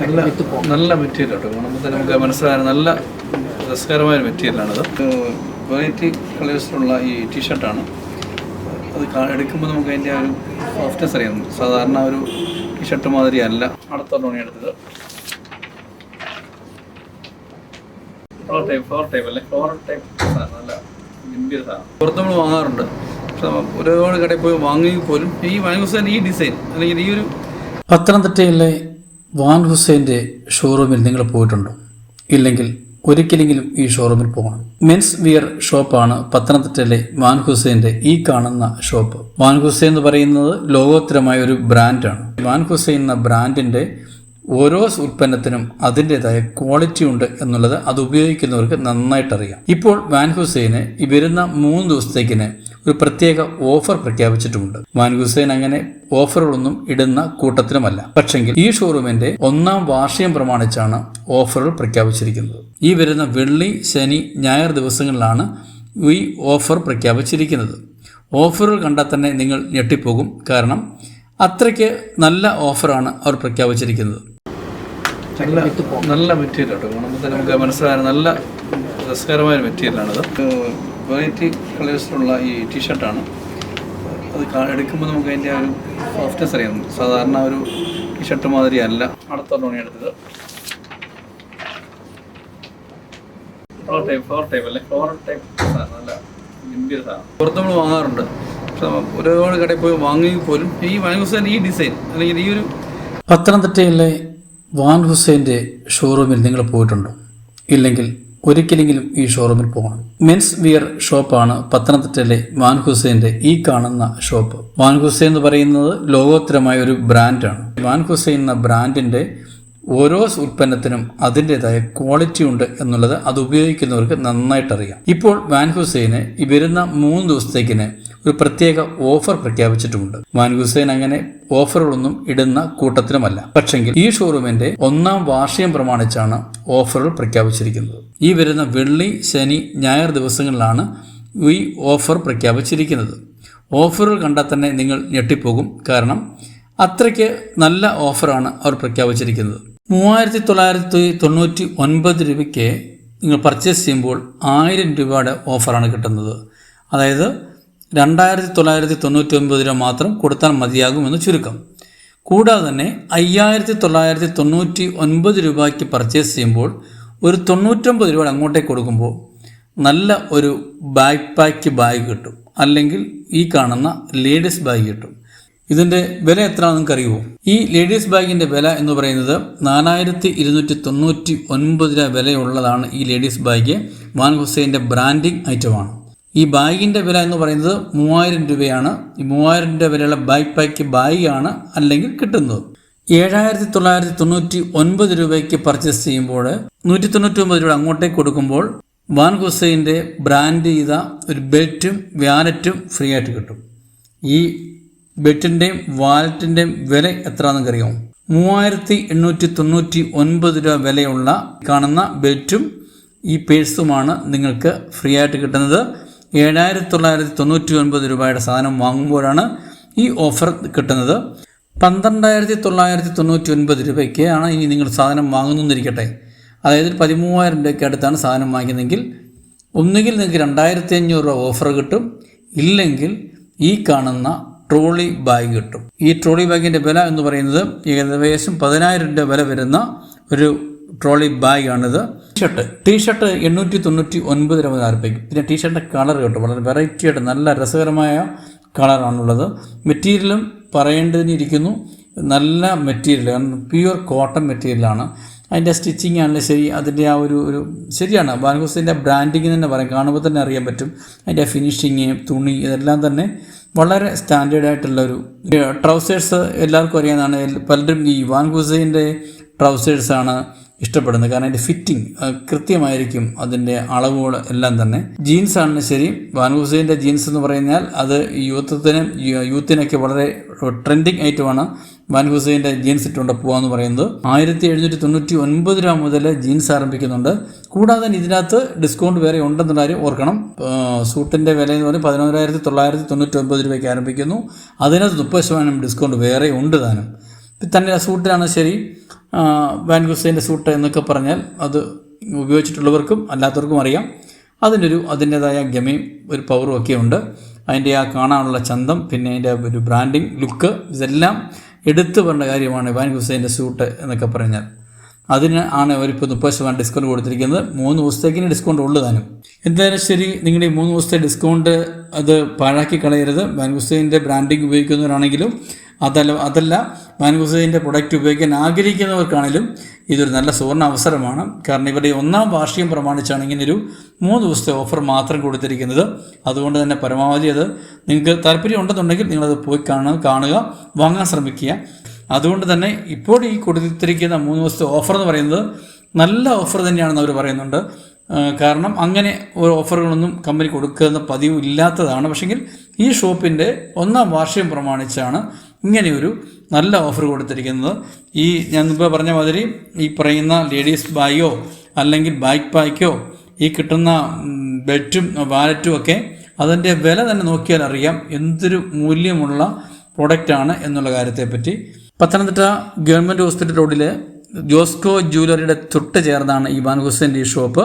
നല്ല നല്ല മെറ്റീരിയൽ കേട്ടോ കാണുമ്പോൾ തന്നെ നമുക്ക് മനസ്സിലായ നല്ല രസകരമായ മെറ്റീരിയലാണിത് വെറൈറ്റി കളേഴ്സിലുള്ള ഈ ടീഷർട്ടാണ് അത് എടുക്കുമ്പോൾ നമുക്ക് അതിന്റെ ആ ഒരു സോഫ്റ്റ്നെസ് അറിയാം. സാധാരണ ഒരു ടീഷർട്ട് മാതിരി അല്ല. അടുത്ത തുണി എടുത്തത്. ഫ്ലോർ ടൈപ്പ് ഫ്ലോർ ടൈപ്പ് അല്ലേ? ഫ്ലോർ ടൈപ്പ് നല്ല പുറത്ത് നമ്മൾ വാങ്ങാറുണ്ട്. പക്ഷെ ഒരുപാട് കടയിൽ പോയി വാങ്ങി പോലും ഈ വാങ്ങുന്ന ഈ ഡിസൈൻ അല്ലെങ്കിൽ ഈ ഒരു പത്തനംതിട്ടയിലെ വാൻ ഹുസൈന്റെ ഷോറൂമിൽ നിങ്ങൾ പോയിട്ടുണ്ടോ? ഇല്ലെങ്കിൽ ഒരിക്കലെങ്കിലും ഈ ഷോറൂമിൽ പോകണം. മെൻസ് വിയർ ഷോപ്പാണ് പത്തനംതിട്ടയിലെ വാൻ ഹുസൈന്റെ ഈ കാണുന്ന ഷോപ്പ്. വാൻ ഹുസൈൻ എന്ന് പറയുന്നത് ലോകോത്തരമായ ഒരു ബ്രാൻഡാണ്. വാൻ ഹുസൈൻ എന്ന ബ്രാൻഡിന്റെ ഓരോ ഉൽപ്പന്നത്തിനും അതിന്റെതായ ക്വാളിറ്റി ഉണ്ട് എന്നുള്ളത് അത് ഉപയോഗിക്കുന്നവർക്ക് നന്നായിട്ടറിയാം. ഇപ്പോൾ വാൻ ഹുസൈന് ഈ വരുന്ന മൂന്ന് ദിവസത്തേക്കിന് ഒരു പ്രത്യേക ഓഫർ പ്രഖ്യാപിച്ചിട്ടുമുണ്ട്. വാൻ ഹുസൈൻ അങ്ങനെ ഓഫറുകളൊന്നും ഇടുന്ന കൂട്ടത്തിലുമല്ല. പക്ഷെങ്കിൽ ഈ ഷോറൂമിന്റെ ഒന്നാം വാർഷികം പ്രമാണിച്ചാണ് ഓഫറുകൾ പ്രഖ്യാപിച്ചിരിക്കുന്നത്. ഈ വരുന്ന വെള്ളി ശനി ഞായർ ദിവസങ്ങളിലാണ് ഈ ഓഫർ പ്രഖ്യാപിച്ചിരിക്കുന്നത്. ഓഫറുകൾ കണ്ടാൽ തന്നെ നിങ്ങൾ ഞെട്ടിപ്പോകും. കാരണം അത്രയ്ക്ക് നല്ല ഓഫറാണ് അവർ പ്രഖ്യാപിച്ചിരിക്കുന്നത്. നല്ല നല്ല മെറ്റീരിയൽ കേട്ടോ. നമുക്ക് മനസ്സിലായ നല്ല രസകരമായ മെറ്റീരിയലാണിത് വെറൈറ്റി കളേഴ്സിലുള്ള ഈ ടീഷർട്ടാണ് അത് എടുക്കുമ്പോൾ നമുക്ക് അതിന്റെ ആ ഒരു സോഫ്റ്റ്നെസ് അറിയാം. സാധാരണ ഒരു ടീഷർട്ട് മാതിരി അല്ല. അടുത്ത തുണി എടുത്തത്. ഫ്ലോർ ടൈപ്പ് ഫ്ലോർ ടൈപ്പ് അല്ലേ? ഫ്ലോർ ടൈപ്പ് സാധനം നല്ല പുറത്ത് നമ്മൾ വാങ്ങാറുണ്ട്. പക്ഷെ ഒരുപാട് കടയിൽ പോയി വാങ്ങി പോലും ഈ വാങ്ങുന്ന ഈ ഡിസൈൻ അല്ലെങ്കിൽ ഈ ഒരു പത്തനംതിട്ടയിലെ വാൻ ഹുസൈന്റെ ഷോറൂമിൽ നിങ്ങൾ പോയിട്ടുണ്ടോ? ഇല്ലെങ്കിൽ ഒരിക്കലെങ്കിലും ഈ ഷോറൂമിൽ പോകണം. മെൻസ് വിയർ ഷോപ്പാണ് പത്തനംതിട്ടയിലെ വാൻ ഹുസൈന്റെ ഈ കാണുന്ന ഷോപ്പ്. വാൻ ഹുസൈൻ എന്ന് പറയുന്നത് ലോകോത്തരമായ ഒരു ബ്രാൻഡാണ്. വാൻ ഹുസൈൻ എന്ന ബ്രാൻഡിന്റെ ഓരോ ഉൽപ്പന്നത്തിനും അതിന്റെതായ ക്വാളിറ്റി ഉണ്ട് എന്നുള്ളത് അത് ഉപയോഗിക്കുന്നവർക്ക് നന്നായിട്ടറിയാം. ഇപ്പോൾ വാൻ ഹുസൈന് ഈ വരുന്ന മൂന്ന് ദിവസത്തേക്കിന് ഒരു പ്രത്യേക ഓഫർ പ്രഖ്യാപിച്ചിട്ടുമുണ്ട്. വാൻ ഹുസൈൻ അങ്ങനെ ഓഫറുകളൊന്നും ഇടുന്ന കൂട്ടത്തിലുമല്ല. പക്ഷെങ്കിൽ ഈ ഷോറൂമിന്റെ ഒന്നാം വാർഷികം പ്രമാണിച്ചാണ് ഓഫറുകൾ പ്രഖ്യാപിച്ചിരിക്കുന്നത്. ഈ വരുന്ന വെള്ളി ശനി ഞായർ ദിവസങ്ങളിലാണ് ഈ ഓഫർ പ്രഖ്യാപിച്ചിരിക്കുന്നത്. ഓഫറുകൾ കണ്ടാൽ തന്നെ നിങ്ങൾ ഞെട്ടിപ്പോകും. കാരണം അത്രയ്ക്ക് നല്ല ഓഫറാണ് അവർ പ്രഖ്യാപിച്ചിരിക്കുന്നത്. മൂവായിരത്തി തൊള്ളായിരത്തി തൊണ്ണൂറ്റി ഒൻപത് രൂപയ്ക്ക് നിങ്ങൾ പർച്ചേസ് ചെയ്യുമ്പോൾ ആയിരം രൂപയുടെ ഓഫറാണ് കിട്ടുന്നത്. അതായത് രണ്ടായിരത്തി തൊള്ളായിരത്തി തൊണ്ണൂറ്റി ഒൻപത് രൂപ മാത്രം കൊടുത്താൽ മതിയാകുമെന്ന് ചുരുക്കം. കൂടാതെ തന്നെ അയ്യായിരത്തി തൊള്ളായിരത്തി തൊണ്ണൂറ്റി ഒൻപത് രൂപയ്ക്ക് പർച്ചേസ് ചെയ്യുമ്പോൾ ഒരു തൊണ്ണൂറ്റൊമ്പത് രൂപ അങ്ങോട്ടേക്ക് കൊടുക്കുമ്പോൾ നല്ല ഒരു ബാക്ക് പാക്ക് ബാഗ് കിട്ടും. അല്ലെങ്കിൽ ഈ കാണുന്ന ലേഡീസ് ബാഗ് കിട്ടും. ഇതിന്റെ വില എത്രയാണെന്ന് നിങ്ങൾക്ക് അറിയുമോ ഈ ലേഡീസ് ബാഗിന്റെ വില എന്ന് പറയുന്നത് നാലായിരത്തി ഇരുന്നൂറ്റി തൊണ്ണൂറ്റി ഒൻപത് രൂപ വിലയുള്ളതാണ് ഈ ലേഡീസ് ബാഗ് വാൻ ഹുസൈന്റെ ബ്രാൻഡിങ് ഐറ്റമാണ് ഈ ബാഗിന്റെ വില എന്ന് പറയുന്നത് മൂവായിരം രൂപയാണ്. ഈ മൂവായിരം രൂപ വിലയുള്ള ബാക്ക് പാക്ക് ബാഗാണ് അല്ലെങ്കിൽ കിട്ടുന്നത്. ഏഴായിരത്തി തൊള്ളായിരത്തി തൊണ്ണൂറ്റി ഒൻപത് രൂപയ്ക്ക് പർച്ചേസ് ചെയ്യുമ്പോൾ നൂറ്റി തൊണ്ണൂറ്റി ഒമ്പത് രൂപ അങ്ങോട്ടേക്ക് കൊടുക്കുമ്പോൾ വാൻ ഹുസൈന്റെ ബ്രാൻഡ് ചെയ്ത ഒരു ബെൽറ്റും വാലറ്റും ഫ്രീ ആയിട്ട് കിട്ടും. ഈ ബെറ്റിന്റെയും വാലറ്റിന്റെയും വില എത്രയാണെന്ന് അറിയാമോ? മൂവായിരത്തി എണ്ണൂറ്റി തൊണ്ണൂറ്റി ഒൻപത് രൂപ വിലയുള്ള കാണുന്ന ബെൽറ്റും ഈ പേഴ്സുമാണ് നിങ്ങൾക്ക് ഫ്രീ ആയിട്ട് കിട്ടുന്നത്. ഏഴായിരത്തി തൊള്ളായിരത്തി തൊണ്ണൂറ്റി ഒൻപത് രൂപയുടെ സാധനം വാങ്ങുമ്പോഴാണ് ഈ ഓഫർ കിട്ടുന്നത്. പന്ത്രണ്ടായിരത്തി തൊള്ളായിരത്തി തൊണ്ണൂറ്റി ഒൻപത് രൂപയ്ക്ക് ആണ് ഇനി നിങ്ങൾ സാധനം വാങ്ങുന്നിരിക്കട്ടെ അതായത് പതിമൂവായിരം രൂപയ്ക്ക് അടുത്താണ് സാധനം വാങ്ങിക്കുന്നതെങ്കിൽ ഒന്നുകിൽ നിങ്ങൾക്ക് രണ്ടായിരത്തി അഞ്ഞൂറ് രൂപ ഓഫർ കിട്ടും. ഇല്ലെങ്കിൽ ഈ കാണുന്ന ട്രോളി ബാഗ് കിട്ടും. ഈ ട്രോളി ബാഗിന്റെ വില എന്ന് പറയുന്നത് ഏകദേശം പതിനായിരം രൂപ വില വരുന്ന ഒരു ട്രോളി ബാഗാണിത്. ടീഷർട്ട് ടീഷർട്ട് എണ്ണൂറ്റി തൊണ്ണൂറ്റി ഒൻപത് രൂപ ആരംഭിക്കും പിന്നെ ടീഷർട്ടിന്റെ കളർ കേട്ടോ. വളരെ വെറൈറ്റി ആയിട്ട് നല്ല രസകരമായ കളറാണുള്ളത് മെറ്റീരിയലും പറയേണ്ടതിനിരിക്കുന്നു നല്ല മെറ്റീരിയൽ കാരണം പ്യുവർ കോട്ടൺ മെറ്റീരിയലാണ് അതിന്റെ സ്റ്റിച്ചിങ് ആണെങ്കിലും ശരി. അതിന്റെ ആ ഒരു ഒരു ശരിയാണ്. ബാൻഹൂസിന്റെ ബ്രാൻഡിങ് തന്നെ പറയാം. കാണുമ്പോൾ തന്നെ അറിയാൻ പറ്റും. അതിന്റെ ഫിനിഷിങ് തുണി ഇതെല്ലാം തന്നെ വളരെ സ്റ്റാൻഡേർഡ് ആയിട്ടുള്ള ഒരു ട്രൗസേഴ്സ് എല്ലാവർക്കും അറിയാവുന്നതാണ്. പലരും ഈ വാൻ ഹുസൈന്റെ ട്രൗസേഴ്സാണ് ഇഷ്ടപ്പെടുന്നത്. കാരണം അതിന്റെ ഫിറ്റിംഗ് കൃത്യമായിരിക്കും അതിന്റെ അളവുകൾ എല്ലാം തന്നെ. ജീൻസ് ആണ് ശരി. വാൻ ഹുസൈന്റെ ജീൻസ് എന്ന് പറഞ്ഞാൽ അത് യൂത്തത്തിനും യൂത്തിനൊക്കെ വളരെ ട്രെൻഡിങ് ഐറ്റമാണ് വാൻ ഹുസൈന്റെ ജീൻസ് ഇട്ടുകൊണ്ട് പോകാമെന്ന് പറയുന്നത്. ആയിരത്തി എഴുന്നൂറ്റി തൊണ്ണൂറ്റി ഒൻപത് രൂപ മുതൽ ജീൻസ് ആരംഭിക്കുന്നുണ്ട്. കൂടാതെ തന്നെ ഇതിനകത്ത് ഡിസ്കൗണ്ട് വേറെ ഉണ്ടെന്നുള്ള കാര്യം ഓർക്കണം. സൂട്ടിന്റെ വില എന്ന് പറയുന്നത് പതിനോരായിരത്തി തൊള്ളായിരത്തി തൊണ്ണൂറ്റി ഒൻപത് രൂപയ്ക്ക് ആരംഭിക്കുന്നു. അതിനകത്ത് മുപ്പത് ശതമാനം ഡിസ്കൗണ്ട് വേറെ ഉണ്ട് താനും. തന്നെ സൂട്ടിലാണ് ശരി? വാൻ ഗുസൈന്റെ സൂട്ട് എന്നൊക്കെ പറഞ്ഞാൽ അത് ഉപയോഗിച്ചിട്ടുള്ളവർക്കും അല്ലാത്തവർക്കും അറിയാം. അതിന്റെ ഒരു അതിന്റേതായ ഗമയും ഒരു പവറും ഒക്കെ ഉണ്ട്. അതിന്റെ ആ കാണാനുള്ള ചന്തം പിന്നെ അതിന്റെ ഒരു ബ്രാൻഡിങ് ലുക്ക് ഇതെല്ലാം എടുത്തു പറഞ്ഞ കാര്യമാണ് വാൻ ഹുസൈന്റെ സൂട്ട് എന്നൊക്കെ പറഞ്ഞാൽ. അതിന് ആണ് അവരിപ്പോൾ മുപ്പത് ശതമാനം ഡിസ്കൗണ്ട് കൊടുത്തിരിക്കുന്നത്. മൂന്ന് ദിവസത്തേക്കിന് ഡിസ്കൗണ്ട് ഉള്ളു താനും. എന്തായാലും ശരി നിങ്ങളുടെ ഈ മൂന്ന് ദിവസത്തെ ഡിസ്കൗണ്ട് അത് പാഴാക്കി കളയരുത്. വാൻ ഹുസൈന്റെ ബ്രാൻഡിങ് ഉപയോഗിക്കുന്നവരാണെങ്കിലും അതല്ല അതല്ല വാൻ ഹുസൈന്റെ പ്രൊഡക്റ്റ് ഉപയോഗിക്കാൻ ആഗ്രഹിക്കുന്നവർക്കാണെങ്കിലും ഇതൊരു നല്ല സുവർണ അവസരമാണ്. കാരണം ഇവരുടെ ഒന്നാം വാർഷികം പ്രമാണിച്ചാണ് ഇങ്ങനൊരു മൂന്ന് ദിവസത്തെ ഓഫർ മാത്രം കൊടുത്തിരിക്കുന്നത്. അതുകൊണ്ട് തന്നെ പരമാവധി അത് നിങ്ങൾക്ക് താല്പര്യം ഉണ്ടെന്നുണ്ടെങ്കിൽ നിങ്ങളത് പോയി കാണുക കാണുക വാങ്ങാൻ ശ്രമിക്കുക. അതുകൊണ്ട് തന്നെ ഇപ്പോൾ ഈ കൊടുത്തിരിക്കുന്ന മൂന്ന് ദിവസത്തെ ഓഫർ എന്ന് പറയുന്നത് നല്ല ഓഫർ തന്നെയാണെന്ന് അവർ പറയുന്നുണ്ട്. കാരണം അങ്ങനെ ഒരു ഓഫറുകളൊന്നും കമ്പനി കൊടുക്കുന്ന പതിവ് ഇല്ലാത്തതാണ്. പക്ഷെങ്കിൽ ഈ ഷോപ്പിന്റെ ഒന്നാം വാർഷികം പ്രമാണിച്ചാണ് ഇങ്ങനെയൊരു നല്ല ഓഫർ കൊടുത്തിരിക്കുന്നത്. ഈ ഞാൻ മുമ്പ് പറഞ്ഞ മാതിരി ഈ പറയുന്ന ലേഡീസ് ബാഗോ അല്ലെങ്കിൽ ബാക്ക് പാക്കോ ഈ കിട്ടുന്ന ബെറ്റും വാലറ്റും ഒക്കെ അതിന്റെ വില തന്നെ നോക്കിയാൽ അറിയാം എന്തൊരു മൂല്യമുള്ള പ്രൊഡക്റ്റാണ് എന്നുള്ള കാര്യത്തെപ്പറ്റി. പത്തനംതിട്ട ഗവൺമെന്റ് ഹോസ്പിറ്റൽ റോഡിലെ ജോസ്കോ ജ്വല്ലറിയുടെ തൊട്ട് ചേർന്നാണ് ഈ ഹുസൈന്റെ ഈ ഷോപ്പ്